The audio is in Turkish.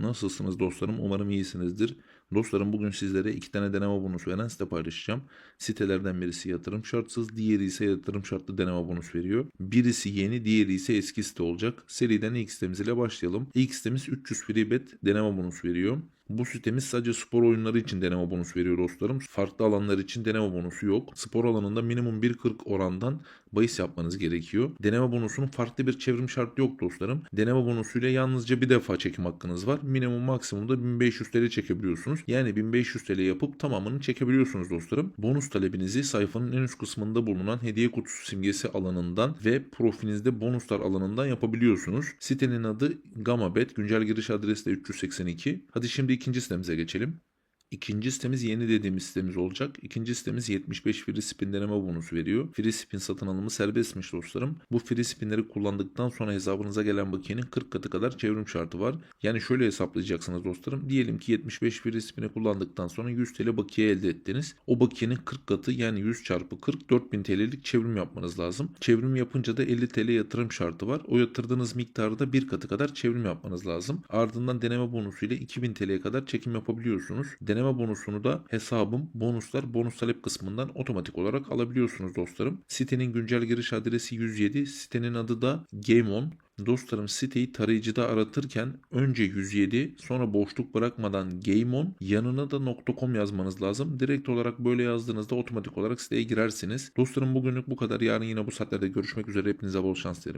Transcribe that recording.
Nasılsınız dostlarım? Umarım iyisinizdir. Dostlarım bugün sizlere iki tane deneme bonusu veren site paylaşacağım. Sitelerden birisi yatırım şartsız, diğeri ise yatırım şartlı deneme bonus veriyor. Birisi yeni, diğeri ise eski site olacak. Seriden ilk sitemiz ile başlayalım. İlk sitemiz 300 free deneme bonus veriyor. Bu sitemiz sadece spor oyunları için deneme bonus veriyor dostlarım. Farklı alanlar için deneme bonusu yok. Spor alanında minimum 1.40 orandan bahis yapmanız gerekiyor. Deneme bonusunun farklı bir çevrim şartı yok dostlarım. Deneme bonusuyla yalnızca bir defa çekim hakkınız var. Minimum maksimumda 1500 TL çekebiliyorsunuz. Yani 1500 TL yapıp tamamını çekebiliyorsunuz dostlarım. Bonus talebinizi sayfanın en üst kısmında bulunan hediye kutusu simgesi alanından ve profilinizde bonuslar alanından yapabiliyorsunuz. Sitenin adı GamaBet. Güncel giriş adresi de 382. Hadi şimdi ikinci sitemize geçelim. İkinci sitemiz yeni dediğimiz sitemiz olacak. İkinci sitemiz 75 free spin deneme bonusu veriyor. Free spin satın alımı serbestmiş dostlarım. Bu free spinleri kullandıktan sonra hesabınıza gelen bakiyenin 40 katı kadar çevrim şartı var. Yani şöyle hesaplayacaksınız dostlarım. Diyelim ki 75 free spin'i kullandıktan sonra 100 TL bakiye elde ettiniz. O bakiyenin 40 katı yani 100 çarpı 40 4000 TL'lik çevrim yapmanız lazım. Çevrim yapınca da 50 TL yatırım şartı var. O yatırdığınız miktarı da bir katı kadar çevrim yapmanız lazım. Ardından deneme bonusu ile 2000 TL'ye kadar çekim yapabiliyorsunuz. Deneme bonusunu da hesabım bonuslar bonus talep kısmından otomatik olarak alabiliyorsunuz dostlarım. Sitenin güncel giriş adresi 107. Sitenin adı da GameOn. Dostlarım siteyi tarayıcıda aratırken önce 107 sonra boşluk bırakmadan GameOn yanına da .com yazmanız lazım. Direkt olarak böyle yazdığınızda otomatik olarak siteye girersiniz. Dostlarım bugünlük bu kadar. Yarın yine bu saatlerde görüşmek üzere. Hepinize bol şans dilerim.